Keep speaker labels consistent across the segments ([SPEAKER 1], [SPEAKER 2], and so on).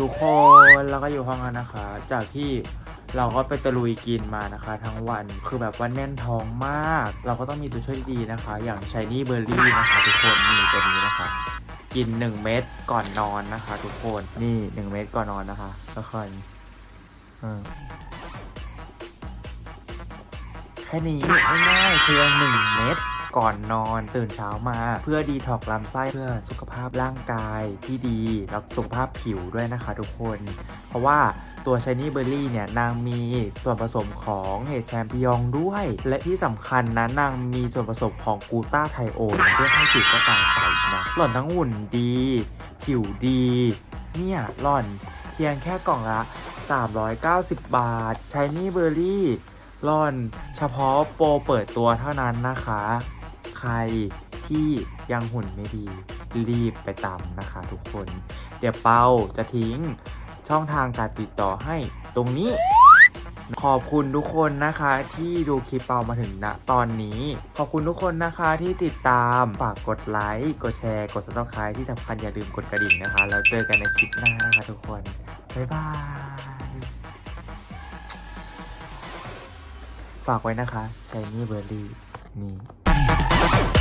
[SPEAKER 1] ทุกคนเราก็อยู่ห้องกันนะคะ จากที่เราก็ไปตะลุยกินมานะคะ ทั้งวันคือแบบว่าแน่นท้องมาก เราก็ต้องมีตัวช่วยดีนะคะ อย่างชายนี่เบอร์รี่นะคะทุกคนนี่ตัวนี้นะคะ กิน 1 เม็ดก่อนนอนนะคะ ทุกคนนี่ 1 เม็ดก่อนนอนนะคะทุกคนอืมแค่นี้ง่ายๆเพียงหนึ่งเม็ด ก่อนนอนตื่นเช้ามา เพื่อดีท็อกลำไส้เพื่อสุขภาพร่างกายที่ดีแล้วสุขภาพผิวด้วยนะคะทุกคน เพราะว่าตัวชายนี่เบอร์รี่เนี่ยนางมีส่วนผสมของเห็ดแชมปิญองด้วย และที่สำคัญนะนางมีส่วนผสมของกูต้าไทโอนเพื่อให้ผิวกระจ่างใสนะหล่อนทั้งหุ่นดี ผิวดี เนี่ยหล่อนเพียงแค่กล่องละ 390 บาทชายนี่เบอร์รี่หล่อนเฉพาะโปรเปิดตัวเท่านั้นนะคะ ใครที่ยังหุ่นไม่ดีรีบไปตามนะคะทุกคน เดี๋ยวเปาจะทิ้งช่องทางการติดต่อให้ตรงนี้ ขอบคุณทุกคนนะคะที่ดูคลิปเปามาถึงณตอนนี้ ขอบคุณทุกคนนะคะที่ติดตามฝากกดไลค์กดแชร์ กด subscribe ที่สำคัญอย่าลืมกดกระดิ่งนะคะแล้วเจอกันในคลิปหน้านะคะทุกคน บ๊ายบาย ฝากไว้นะคะใจนี่เบอร์รี่นี่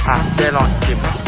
[SPEAKER 1] อะได้ลองชิม